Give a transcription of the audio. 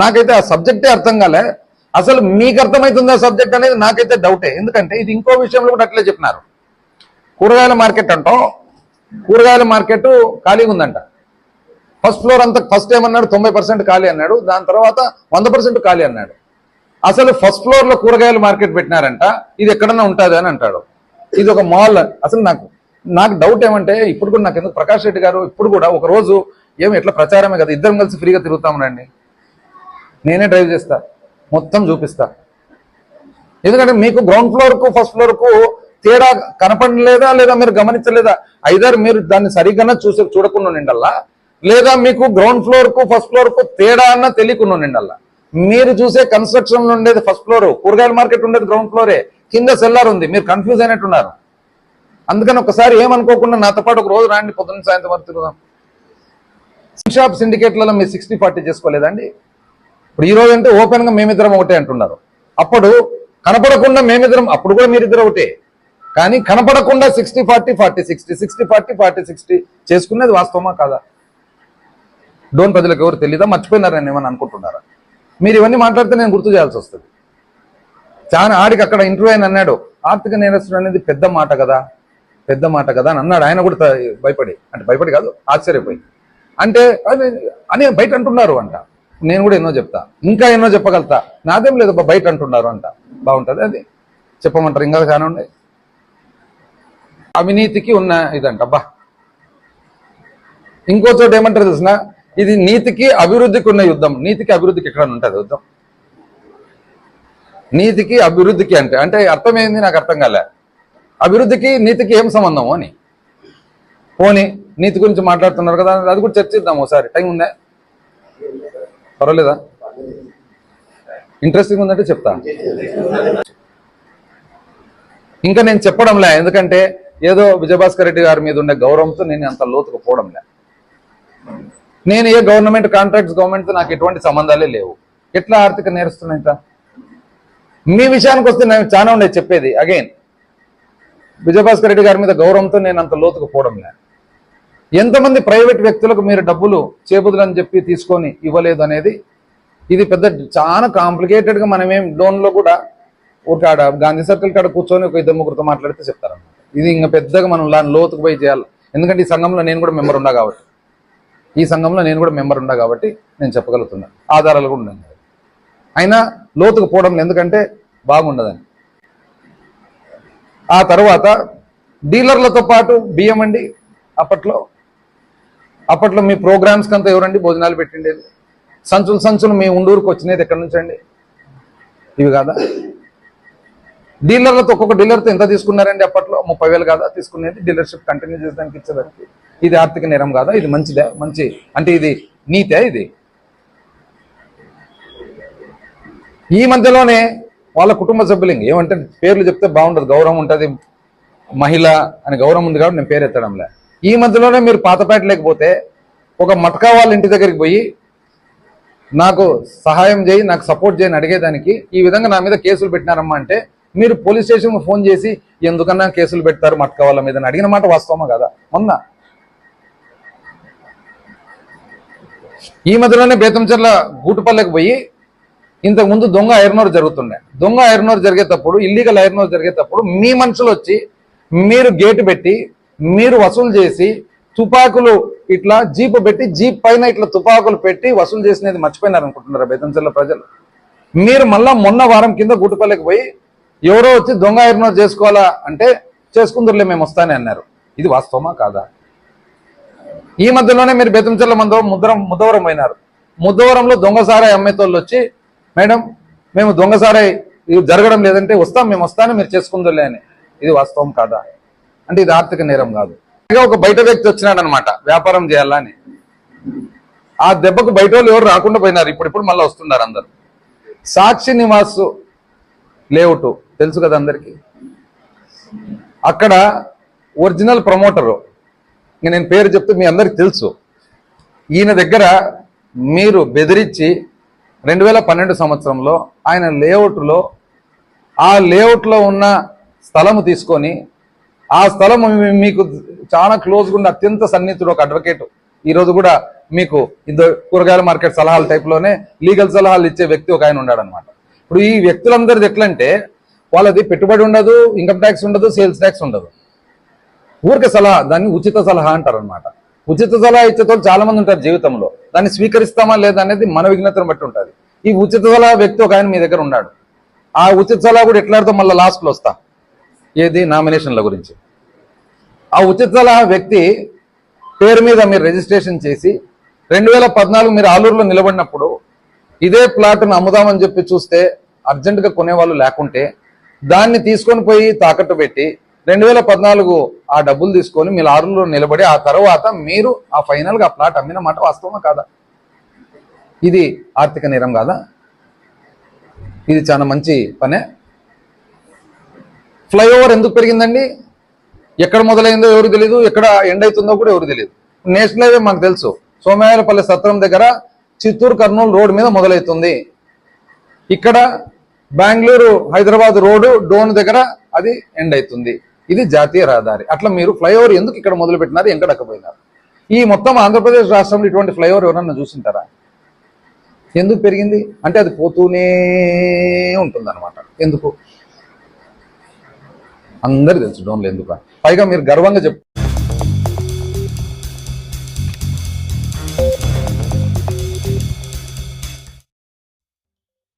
నాకైతే ఆ సబ్జెక్టే అర్థం కాలే. అసలు మీకు అర్థమవుతుందా సబ్జెక్ట్ అనేది నాకైతే డౌటే ఎందుకంటే ఇది ఇంకో విషయంలో కూడా అట్లే చెప్పినారు. కూరగాయల మార్కెట్ అంటాం. కూరగాయల మార్కెట్ ఖాళీగా ఉందంట. ఫస్ట్ ఫ్లోర్ అంతా ఫస్ట్ ఏమన్నాడు? తొంభై పర్సెంట్ ఖాళీ అన్నాడు. దాని తర్వాత వంద పర్సెంట్ ఖాళీ అన్నాడు. అసలు ఫస్ట్ ఫ్లోర్లో కూరగాయల మార్కెట్ పెట్టినారంట. ఇది ఎక్కడన్నా ఉంటుంది అని అంటాడు. ఇది ఒక మాల్ అసలు నాకు నాకు డౌట్ ఏమంటే ఇప్పుడు కూడా నాకు ఎందుకు ప్రకాష్ రెడ్డి గారు ఇప్పుడు కూడా ఒక రోజు ఏమి ఎట్లా ప్రచారమే కదా ఇద్దరం కలిసి ఫ్రీగా తిరుగుతామండి నేనే డ్రైవ్ చేస్తా మొత్తం చూపిస్తా. ఎందుకంటే మీకు గ్రౌండ్ ఫ్లోర్కు ఫస్ట్ ఫ్లోర్కు తేడా కనపడలేదా? లేదా మీరు గమనించలేదా? ఐదారు మీరు దాన్ని సరిగ్గా చూసే చూడకుండా నిండల్లా లేదా మీకు గ్రౌండ్ ఫ్లోర్కు ఫస్ట్ ఫ్లోర్కు తేడా అన్న తెలియకుండా నిండల్లా మీరు చూసే కన్స్ట్రక్షన్ ఉండేది ఫస్ట్ ఫ్లోర్ కూరగాయల మార్కెట్ ఉండేది గ్రౌండ్ ఫ్లోరే కింద సెల్లార్ ఉంది మీరు కన్ఫ్యూజ్ అయినట్టున్నారు. అందుకని ఒకసారి ఏమనుకోకుండా నాతో పాటు ఒక రోజు రాండి పొద్దున్న సాయంత్రం వరకు తిరుగుదాం. షాప్ సిండికేట్లలో మీరు సిక్స్టీ ఫార్టీ చేసుకోలేదండి. ఇప్పుడు ఈ రోజు అంటే ఓపెన్గా మేమిద్దరం ఒకటే అంటున్నారు. అప్పుడు కనపడకుండా మేమిద్దరం అప్పుడు కూడా మీరిద్దరు ఒకటే. కానీ కనపడకుండా sixty forty forty sixty sixty forty forty sixty చేసుకునేది వాస్తవమా కాదా? డోన్ ప్రజలకు ఎవరు తెలీదా? మర్చిపోయినారని ఏమని అనుకుంటున్నారా? మీరు ఇవన్నీ మాట్లాడితే నేను గుర్తు చేయాల్సి వస్తుంది. చాలా ఆడికి అక్కడ ఇంటర్వ్యూ అయిన అన్నాడు ఆర్థిక నేరస్తుడు అనేది పెద్ద మాట కదా. పెద్ద మాట కదా అని అన్నాడు. ఆయన కూడా భయపడి అంటే భయపడి కాదు ఆశ్చర్యపోయి. అంటే అది అని బయట అంటున్నారు అంట. నేను కూడా ఎన్నో చెప్తా. ఇంకా ఎన్నో చెప్పగలుగుతా. నాదేం లేదు అబ్బా, బయట అంటున్నారు అంట. బాగుంటుంది అది. చెప్పమంటారు ఇంకా కానివ్వండి అవినీతికి ఉన్న ఇదంట అబ్బా. ఇంకో చోట ఏమంటారు తెలిసిన? ఇది నీతికి అభివృద్ధికి ఉన్న యుద్ధం. నీతికి అభివృద్ధికి ఎక్కడ ఉంటుంది యుద్ధం? నీతికి అభివృద్ధికి అంటే అంటే అర్థమైంది నాకు అర్థం కాలే. అభివృద్ధికి నీతికి ఏం సంబంధం? అని పోనీ నీతి గురించి మాట్లాడుతున్నారు కదా అది కూడా చర్చిద్దాం ఒకసారి. టైం ఉందా? పర్వాలేదా? ఇంట్రెస్టింగ్ ఉందంటే చెప్తా. ఇంకా నేను చెప్పడంలే ఎందుకంటే ఏదో విజయభాస్కర్ రెడ్డి గారి మీద ఉండే గౌరవంతో నేను అంత లోతుకు పోవడంలే. నేను ఏ గవర్నమెంట్ కాంట్రాక్ట్స్ గవర్నమెంట్ నాకు ఎటువంటి సంబంధాలే లేవు. ఎట్లా ఆర్థిక నేరస్తున్నా మీ విషయానికి వస్తే నేను చాలా ఉండే చెప్పేది అగైన్. విజయభాస్కర్ రెడ్డి గారి మీద గౌరవంతో నేను అంత లోతుకు పోవడం లేదు. ఎంతమంది ప్రైవేట్ వ్యక్తులకు మీరు డబ్బులు చేబుదులని చెప్పి తీసుకొని ఇవ్వలేదు అనేది ఇది పెద్ద చాలా కాంప్లికేటెడ్గా మనమేం లోన్లో కూడా ఒక ఆడ గాంధీ సర్కిల్ కాడ కూర్చొని ఒక ఇద్దరు ముగ్గురితో మాట్లాడితే చెప్తారన్నమాట. ఇది ఇంకా పెద్దగా మనం లోతుకు పోయి చేయాలి. ఎందుకంటే ఈ సంఘంలో నేను కూడా మెంబర్ ఉన్నా కాబట్టి. ఈ సంఘంలో నేను కూడా మెంబర్ ఉన్నా కాబట్టి నేను చెప్పగలుగుతున్నాను ఆధారాలు కూడా ఉన్నాయి. అయినా లోతుకు పోవడం ఎందుకంటే బాగుండదని. ఆ తర్వాత డీలర్లతో పాటు బియ్యం అండి అప్పట్లో. అప్పట్లో మీ ప్రోగ్రామ్స్కి అంతా ఎవరండి? భోజనాలు పెట్టిండేది. సంచులు సంచులు మీ ఉండూరుకు వచ్చినది ఎక్కడి నుంచి అండి? ఇవి కాదా? డీలర్లతో ఒక్కొక్క డీలర్తో ఎంత తీసుకున్నారండి అప్పట్లో? ముప్పై వేలు కాదా తీసుకునేది? డీలర్షిప్ కంటిన్యూ చేసేదానికి ఇచ్చేదానికి ఇది ఆర్థిక నేరం కాదా? ఇది మంచిదే మంచి అంటే ఇది నీతే ఇది? ఈ మధ్యలోనే వాళ్ళ కుటుంబ సభ్యులు ఇంక ఏమంటే పేర్లు చెప్తే బాగుంటుంది గౌరవం ఉంటుంది. మహిళ అని గౌరవం ఉంది కాబట్టి నేను పేరు ఎత్తడంలే. ఈ మధ్యలోనే మీరు పాతపేట లేకపోతే ఒక మట్కా వాళ్ళ ఇంటి దగ్గరికి పోయి నాకు సహాయం చేయి నాకు సపోర్ట్ చేయని అడిగేదానికి ఈ విధంగా నా మీద కేసులు పెట్టినారమ్మా అంటే మీరు పోలీస్ స్టేషన్కి ఫోన్ చేసి ఎందుకన్నా కేసులు పెడతారు మట్కా వాళ్ళ మీద అడిగిన మాట వాస్తవమా కదా? మొన్న. ఈ మధ్యలోనే బేతంచర్ల గూటుపల్లెకి పోయి ఇంతకు ముందు దొంగ ఐరనోర్ జరుగుతుండే. దొంగ ఐరనోర్ జరిగేటప్పుడు ఇల్లీగల్ ఐరనోర్ జరిగేటప్పుడు మీ మనుషులు వచ్చి మీరు గేటు పెట్టి మీరు వసూలు చేసి తుపాకులు ఇట్లా జీప్ పెట్టి జీప్ పైన ఇట్లా తుపాకులు పెట్టి వసూలు చేసినది మర్చిపోయినారు అనుకుంటున్నారు బేతంచెర్ల ప్రజలు? మీరు మళ్ళా మొన్న వారం కింద గుట్టుపల్లికి పోయి ఎవరో వచ్చి దొంగ ఐరనోర్ చేసుకోవాలా అంటే చేసుకుందరులే మేము వస్తానే అన్నారు. ఇది వాస్తవమా కాదా? ఈ మధ్యలోనే మీరు బెతంచెల్ల మందో ముద్రం ముద్దవరం పోయినారు. ముద్దవరంలో దొంగసారా అమ్మేతోళ్ళు వచ్చి మేడం మేము దొంగసారాయి ఇది జరగడం లేదంటే వస్తాం మేము వస్తానే మీరు చేసుకుందరులే అని. ఇది వాస్తవం కాదా? అంటే ఇది ఆర్థిక నేరం కాదు. ఇంకా ఒక బయట వ్యక్తి వచ్చినాడు అనమాట వ్యాపారం చేయాలా అని. ఆ దెబ్బకు బయట వాళ్ళు ఎవరు రాకుండా పోయినారు ఇప్పుడిప్పుడు మళ్ళీ వస్తున్నారు అందరు. సాక్షి నివాస్ లేఅవుట్ తెలుసు కదా అందరికీ? అక్కడ ఒరిజినల్ ప్రమోటరు నేను పేరు చెప్తే మీ అందరికి తెలుసు. ఈయన దగ్గర మీరు బెదిరించి రెండు వేల పన్నెండు సంవత్సరంలో ఆయన లేఅవుట్లో ఆ లేఅవుట్లో ఉన్న స్థలము తీసుకొని ఆ స్థలము మీకు చాలా క్లోజ్గా ఉండి అత్యంత సన్నిహితుడు ఒక అడ్వకేట్. ఈరోజు కూడా మీకు ఇద్దరు కూరగాయల మార్కెట్ సలహాల టైప్లోనే లీగల్ సలహాలు ఇచ్చే వ్యక్తి ఒక ఆయన ఉన్నాడనమాట ఇప్పుడు ఈ వ్యక్తులందరిది ఎట్లంటే వాళ్ళది పెట్టుబడి ఉండదు ఇన్కమ్ ట్యాక్స్ ఉండదు సేల్స్ ట్యాక్స్ ఉండదు. ఊరికే సలహా దాన్ని ఉచిత సలహా అంటారు అనమాట ఉచిత సలహా ఇచ్చేటోళ్ళు చాలా మంది ఉంటారు జీవితంలో. దాన్ని స్వీకరిస్తామా లేదా అనేది మన విఘ్నతను బట్టి ఉంటుంది. ఈ ఉచిత సలహా వ్యక్తి ఒక ఆయన మీ దగ్గర ఉన్నాడు. ఆ ఉచిత సలహా కూడా ఎట్లాడితే మళ్ళీ లాస్ట్లో వస్తా. ఏది? నామినేషన్ల గురించి. ఆ ఉచిత సలహా వ్యక్తి పేరు మీద మీరు రిజిస్ట్రేషన్ చేసి రెండు వేల పద్నాలుగు మీరు ఆలూరులో నిలబడినప్పుడు ఇదే ప్లాట్ను అమ్ముదామని చెప్పి చూస్తే అర్జెంటుగా కొనేవాళ్ళు లేకుంటే దాన్ని తీసుకొని పోయి తాకట్టు పెట్టి రెండు వేల పద్నాలుగు ఆ డబ్బులు తీసుకొని మీ ఆరులో నిలబడి ఆ తర్వాత మీరు ఆ ఫైనల్గా ఆ ప్లాట్ అమ్మిన మాట వాస్తవమా కాదా? ఇది ఆర్థిక నేరం కాదా? ఇది చాలా మంచి పనే. ఫ్లైఓవర్ ఎందుకు పెరిగిందండి? ఎక్కడ మొదలైందో ఎవరు తెలియదు ఎక్కడ ఎండ్ అవుతుందో కూడా ఎవరు తెలియదు నేషనల్ హైవే మాకు తెలుసు. సోమయాలపల్లి సత్రం దగ్గర చిత్తూరు కర్నూలు రోడ్ మీద మొదలవుతుంది. ఇక్కడ బెంగళూరు హైదరాబాద్ రోడ్డు డోన్ దగ్గర అది ఎండ్ అవుతుంది. ఇది జాతీయ రహదారి. అట్లా మీరు ఫ్లైఓవర్ ఎందుకు ఇక్కడ మొదలు పెట్టినారు ఎంకడకపోయినారు ఈ మొత్తం ఆంధ్రప్రదేశ్ రాష్ట్రంలో ఇటువంటి ఫ్లైఓవర్ ఎవరన్నా చూసింటారా? ఎందుకు పెరిగింది? అంటే అది పోతూనే ఉంటుంది ఎందుకు? అందరు తెలుసు డోన్లు ఎందుకు పైగా మీరు గర్వంగా చెప్